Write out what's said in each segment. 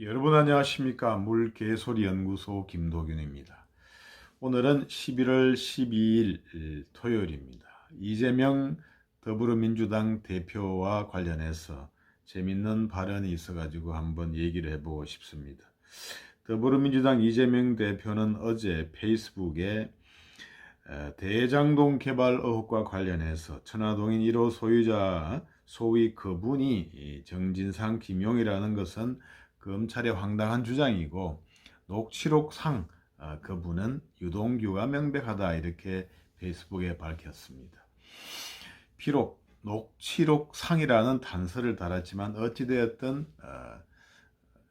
여러분 안녕하십니까 물개소리 연구소 김도균입니다. 오늘은 11월 12일 토요일입니다. 이재명 더불어민주당 대표와 관련해서 재밌는 발언이 있어가지고 한번 얘기를 해보고 싶습니다. 더불어민주당 이재명 대표는 어제 페이스북에 에, 대장동 개발 의혹과 관련해서 천화동인 1호 소유자 소위 그분이 이 정진상 김용이라는 것은 검찰의 황당한 주장이고 녹취록상 아, 그분은 유동규가 명백하다 이렇게 페이스북에 밝혔습니다. 비록 녹취록상이라는 단서를 달았지만 어찌되었든 어,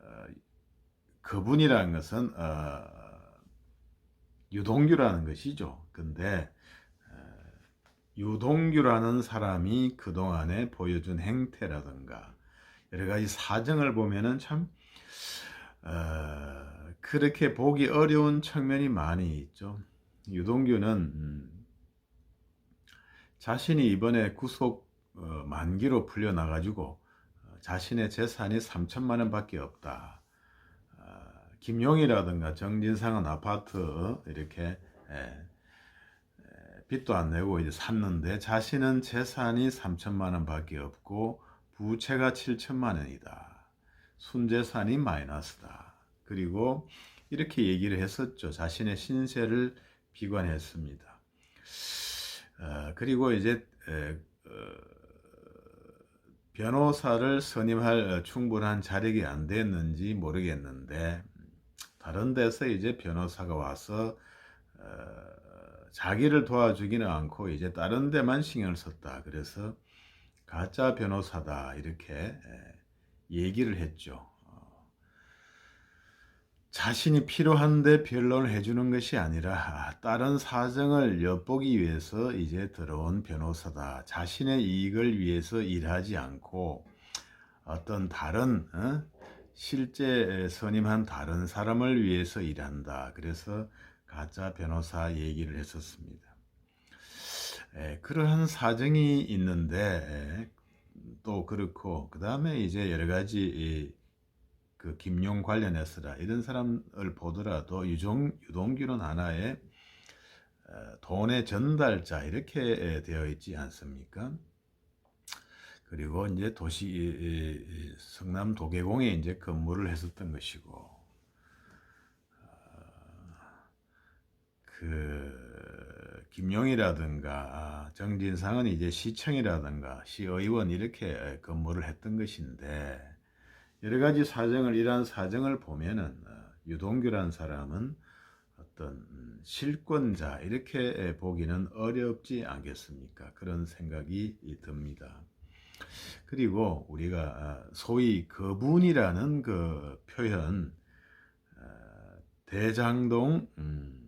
어, 그분이라는 것은 어, 유동규라는 것이죠. 근데 어, 유동규라는 사람이 그동안에 보여준 행태라든가 여러 가지 사정을 보면은 참 어, 그렇게 보기 어려운 측면이 많이 있죠. 유동규는 음, 자신이 이번에 구속 어, 만기로 풀려나가지고 어, 자신의 재산이 3천만 원밖에 없다. 어, 김용이라든가 정진상은 아파트 이렇게 에, 에, 빚도 안 내고 이제 샀는데 자신은 재산이 3천만 원밖에 없고 부채가 7천만 원이다. 순재산이 마이너스다. 그리고 이렇게 얘기를 했었죠. 자신의 신세를 비관했습니다. 어, 그리고 이제 에, 어, 변호사를 선임할 충분한 자력이 안 됐는지 모르겠는데 다른 데서 이제 변호사가 와서 어, 자기를 도와주기는 않고 이제 다른 데만 신경을 썼다. 그래서 가짜 변호사다 이렇게 에, 얘기를 했죠. 어, 자신이 필요한데 변론을 해주는 것이 아니라 다른 사정을 엿보기 위해서 이제 들어온 변호사다. 자신의 이익을 위해서 일하지 않고 어떤 다른 어? 실제 선임한 다른 사람을 위해서 일한다. 그래서 가짜 변호사 얘기를 했었습니다. 에, 그러한 사정이 있는데 에, 또 그렇고 그 다음에 이제 여러 가지 이, 그 김용 관련해서라 이런 사람을 보더라도 유종 유동규는 하나의 어, 돈의 전달자 이렇게 되어 있지 않습니까? 그리고 이제 도시 성남 도계공에 이제 근무를 했었던 것이고 어, 그 김용이라든가 아, 정진상은 이제 시청이라든가 시의원 이렇게 근무를 했던 것인데 여러 가지 사정을 이러한 사정을 보면은 어, 유동규란 사람은 어떤 실권자 이렇게 보기는 어렵지 않겠습니까? 그런 생각이 듭니다. 그리고 우리가 아, 소위 그분이라는 그 표현 어, 대장동 음,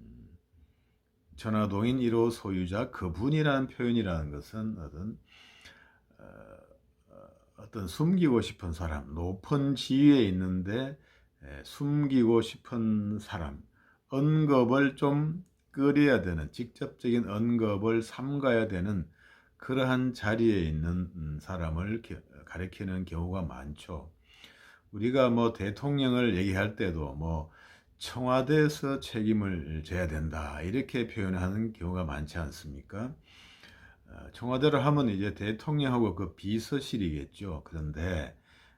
전화동인 1호 소유자 그분이라는 표현이라는 것은 어떤 어, 떤 숨기고 싶은 사람, 높은 지위에 있는데 에, 숨기고 싶은 사람, 언급을 좀 꺼려야 되는 직접적인 언급을 삼가야 되는 그러한 자리에 있는 음, 사람을 가리키는 경우가 많죠. 우리가 뭐 대통령을 얘기할 때도 뭐 청와대에서 책임을 져야 된다 이렇게 표현하는 경우가 많지 않습니까? 어, 청와대를 하면 이제 대통령하고 그 비서실이겠죠. 그런데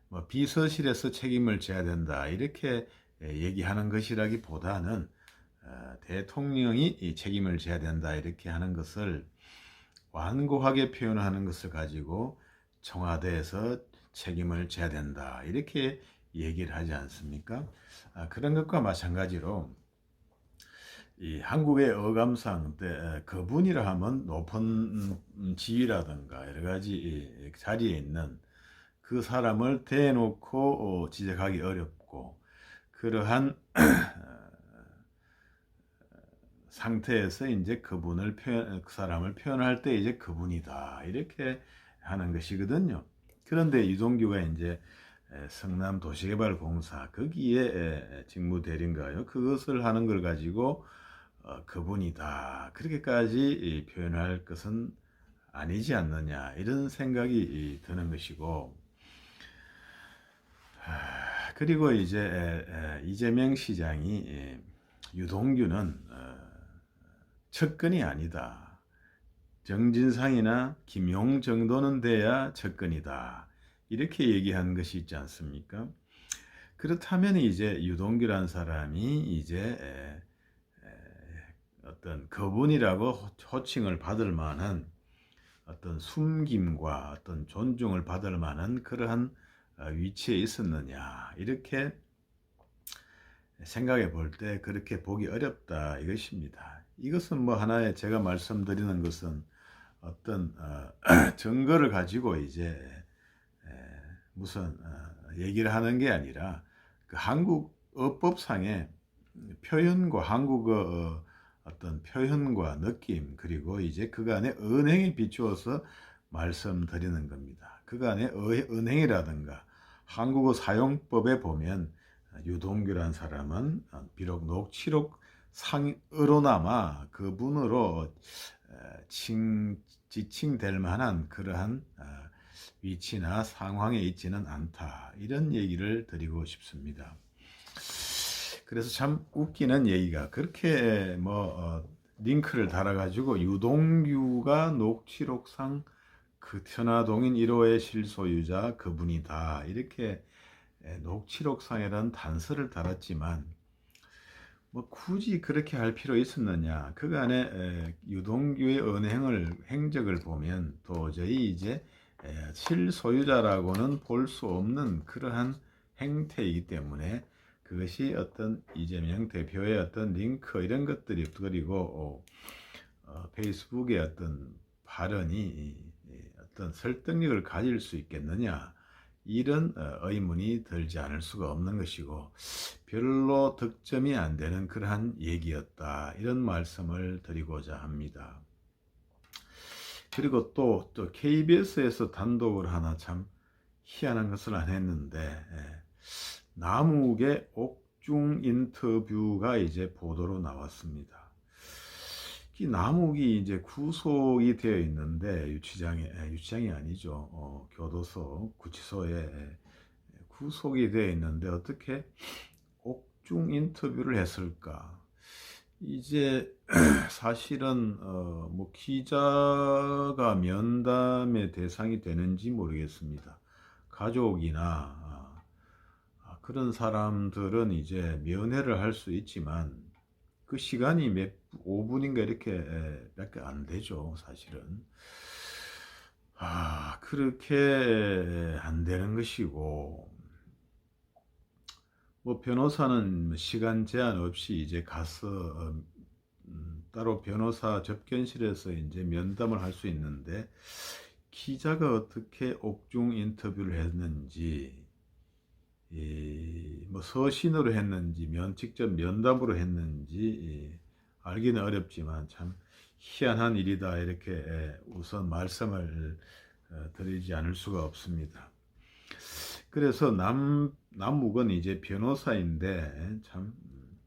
뭐 비서실에서 책임을 져야 된다 이렇게 얘기하는 것이라기보다는 어, 대통령이 책임을 져야 된다 이렇게 하는 것을 완고하게 표현하는 것을 가지고 청와대에서 책임을 져야 된다 이렇게 얘기를 하지 않습니까? 아, 그런 것과 마찬가지로 이 한국의 어감상 때 그분이라 하면 높은 지위라든가 여러 가지 자리에 있는 그 사람을 대놓고 어, 지적하기 어렵고 그러한 상태에서 이제 그분을 표현 그 사람을 표현할 때 이제 그분이다 이렇게 하는 것이거든요. 그런데 이동규가 이제 성남 도시개발공사 거기에 직무 대리인가요? 그것을 하는 걸 가지고 어, 그분이다 그렇게까지 표현할 것은 아니지 않느냐 이런 생각이 드는 것이고 그리고 이제 이재명 시장이 에, 유동규는 어, 측근이 아니다. 정진상이나 김용 정도는 돼야 측근이다. 이렇게 얘기한 것이 있지 않습니까? 그렇다면 이제 유동규란 사람이 이제 어떤 거분이라고 호- 호칭을 받을 만한 어떤 숨김과 어떤 존중을 받을 만한 그러한 어, 위치에 있었느냐 이렇게 생각해 볼 때 그렇게 보기 어렵다 이것입니다. 이것은 뭐 하나의 제가 말씀드리는 것은 어떤 어, 증거를 가지고 이제 에, 무슨 어, 얘기를 하는 게 아니라 그 한국 어법상의 표현과 한국어 어, 어떤 표현과 느낌 그리고 이제 그간의 은행에 비추어서 말씀드리는 겁니다. 그간의 어- 은행이라든가 한국어 사용법에 보면 유동규란 사람은 비록 녹취록 상으로나마 그분으로 에, 칭, 지칭될 만한 그러한 어, 위치나 상황에 있지는 않다. 이런 얘기를 드리고 싶습니다. 그래서 참 웃기는 얘기가 그렇게 뭐 어, 링크를 달아가지고 유동규가 녹취록상 그 천화동인 1호의 실소유자 그분이다 이렇게 에, 녹취록상이라는 단서를 달았지만 뭐 굳이 그렇게 할 필요 있었느냐 그간의 에, 유동규의 은행을 행적을 보면 도저히 이제 에, 실소유자라고는 볼 수 없는 그러한 행태이기 때문에 그것이 어떤 이재명 대표의 어떤 링크 이런 것들이 그리고 어, 어, 페이스북의 어떤 발언이 어떤 설득력을 가질 수 있겠느냐 이런 어, 의문이 들지 않을 수가 없는 것이고 별로 득점이 안 되는 그러한 얘기였다 이런 말씀을 드리고자 합니다. 그리고 또, 또 KBS에서 단독을 하나 참 희한한 것을 안 했는데 예. 남욱의 옥중 인터뷰가 이제 보도로 나왔습니다. 이 남욱이 이제 구속이 되어 있는데 유치장에 에, 유치장이 아니죠. 어, 교도소 구치소에 에, 구속이 되어 있는데 어떻게 옥중 인터뷰를 했을까? 이제 사실은 어, 뭐 기자가 면담의 대상이 되는지 모르겠습니다. 가족이나 아, 아, 그런 사람들은 이제 면회를 할 수 있지만 그 시간이 몇 5분인가 이렇게 에, 밖에 안 되죠, 사실은. 아, 그렇게 안 되는 것이고 뭐 변호사는 시간 제한 없이 이제 가서 어, 음, 따로 변호사 접견실에서 이제 면담을 할 수 있는데 기자가 어떻게 옥중 인터뷰를 했는지 이, 뭐 서신으로 했는지 면 직접 면담으로 했는지 이, 알기는 어렵지만 참 희한한 일이다 이렇게 에, 우선 말씀을 어, 드리지 않을 수가 없습니다. 그래서 남 남욱은 이제 변호사인데 참 음,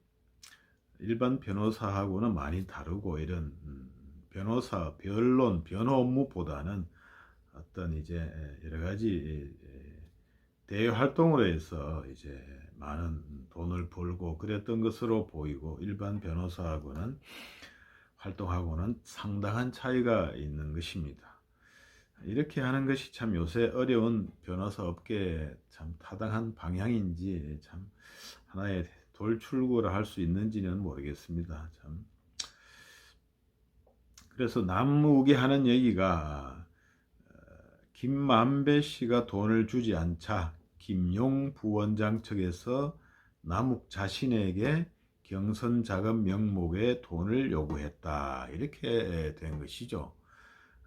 일반 변호사하고는 많이 다르고 이런 음, 변호사 변론 변호 업무보다는 어떤 이제 여러 가지 대외 활동으로 해서 이제 많은 돈을 벌고 그랬던 것으로 보이고 일반 변호사하고는 활동하고는 상당한 차이가 있는 것입니다. 이렇게 하는 것이 참 요새 어려운 변호사 업계에 참 타당한 방향인지 참 하나의 돌출구를 할수 있는지는 모르겠습니다. 참 그래서 남욱이 하는 얘기가 어, 김만배 씨가 돈을 주지 않자 김용 부원장 측에서 남욱 자신에게 경선 자금 명목에 돈을 요구했다 이렇게 된 것이죠.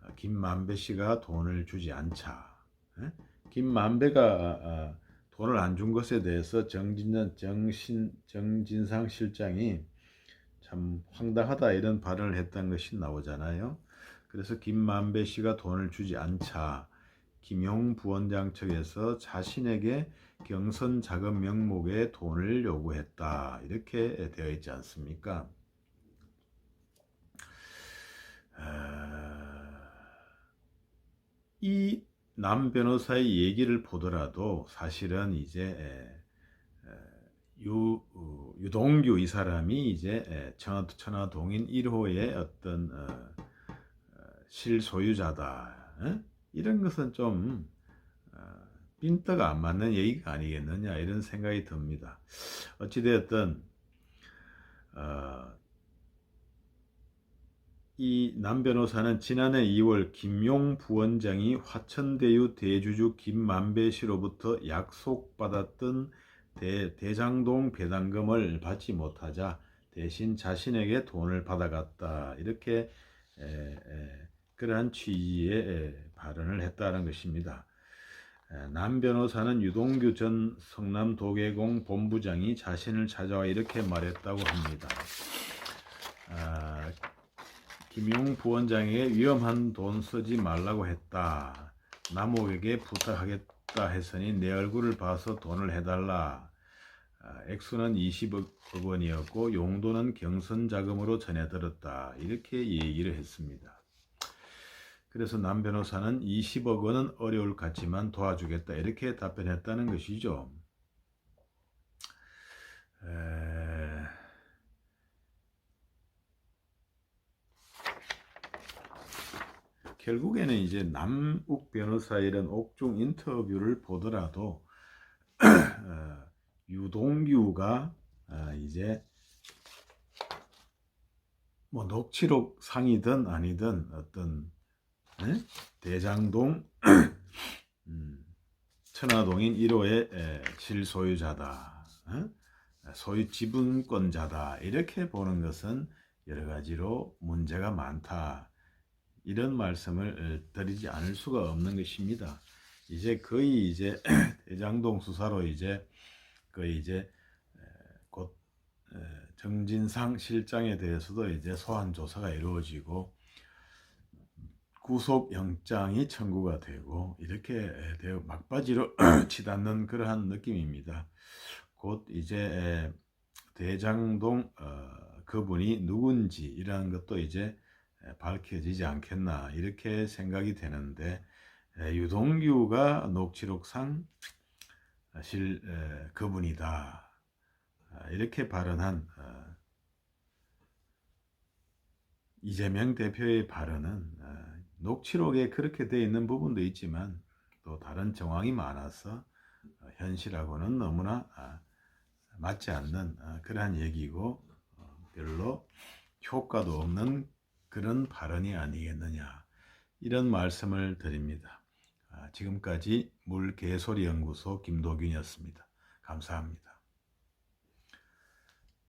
어, 김만배 씨가 돈을 주지 않자 예? 김만배가 아, 돈을 안 준 것에 대해서 정진전 정신 정진상 실장이 참 황당하다 이런 발언을 했던 것이 나오잖아요. 그래서 김만배 씨가 돈을 주지 않자 김용 부원장 측에서 자신에게 경선 자금 명목에 돈을 요구했다 이렇게 되어 있지 않습니까? 이 남 변호사의 얘기를 보더라도 사실은 이제 유, 어, 유동규 이 사람이 이제 에, 천화, 천화동인 1호의 어떤 어, 어, 실소유자다. 어? 이런 것은 좀 어, 핀트가 안 맞는 얘기가 아니겠느냐 이런 생각이 듭니다. 어찌되었든 어, 이 남 변호사는 지난해 2월 김용 부원장이 화천대유 대주주 김만배 씨로부터 약속받았던 대, 대장동 배당금을 받지 못하자 대신 자신에게 돈을 받아갔다 이렇게 에, 에, 그러한 취지의 에, 발언을 했다는 것입니다. 에, 남 변호사는 유동규 전 성남도계공 본부장이 자신을 찾아와 이렇게 말했다고 합니다. 아, 김용 부원장에게 위험한 돈 쓰지 말라고 했다. 남욱에게 부탁하겠다 했으니 내 얼굴을 봐서 돈을 해달라. 아, 액수는 20억 원이었고 용도는 경선 자금으로 전해들었다. 이렇게 얘기를 했습니다. 그래서 남 변호사는 20억 원은 어려울 것 같지만 도와주겠다. 이렇게 답변했다는 것이죠. 에... 결국에는 이제 남욱 변호사의 이런 옥중 인터뷰를 보더라도 어, 유동규가 어, 이제 뭐 녹취록 상이든 아니든 어떤 에? 대장동 음, 천화동인 1호의 에, 실소유자다, 어? 소유 지분권자다 이렇게 보는 것은 여러 가지로 문제가 많다. 이런 말씀을 어, 드리지 않을 수가 없는 것입니다. 이제 거의 이제 대장동 수사로 이제 거의 이제 에, 곧 에, 정진상 실장에 대해서도 이제 소환 조사가 이루어지고 구속 영장이 청구가 되고 이렇게 되어 막바지로 치닫는 그러한 느낌입니다. 곧 이제 에, 대장동 어, 그분이 누군지 이러한 것도 이제 밝혀지지 않겠나 이렇게 생각이 되는데 유동규가 녹취록상 실 그분이다. 아, 이렇게 발언한 어, 이재명 대표의 발언은 어, 녹취록에 그렇게 되어 있는 부분도 있지만 또 다른 정황이 많아서 어, 현실하고는 너무나 아, 맞지 않는 그러한 얘기고 별로 효과도 없는 그런 발언이 아니겠느냐 이런 말씀을 드립니다. 아, 지금까지 물개소리 연구소 김도균이었습니다. 감사합니다.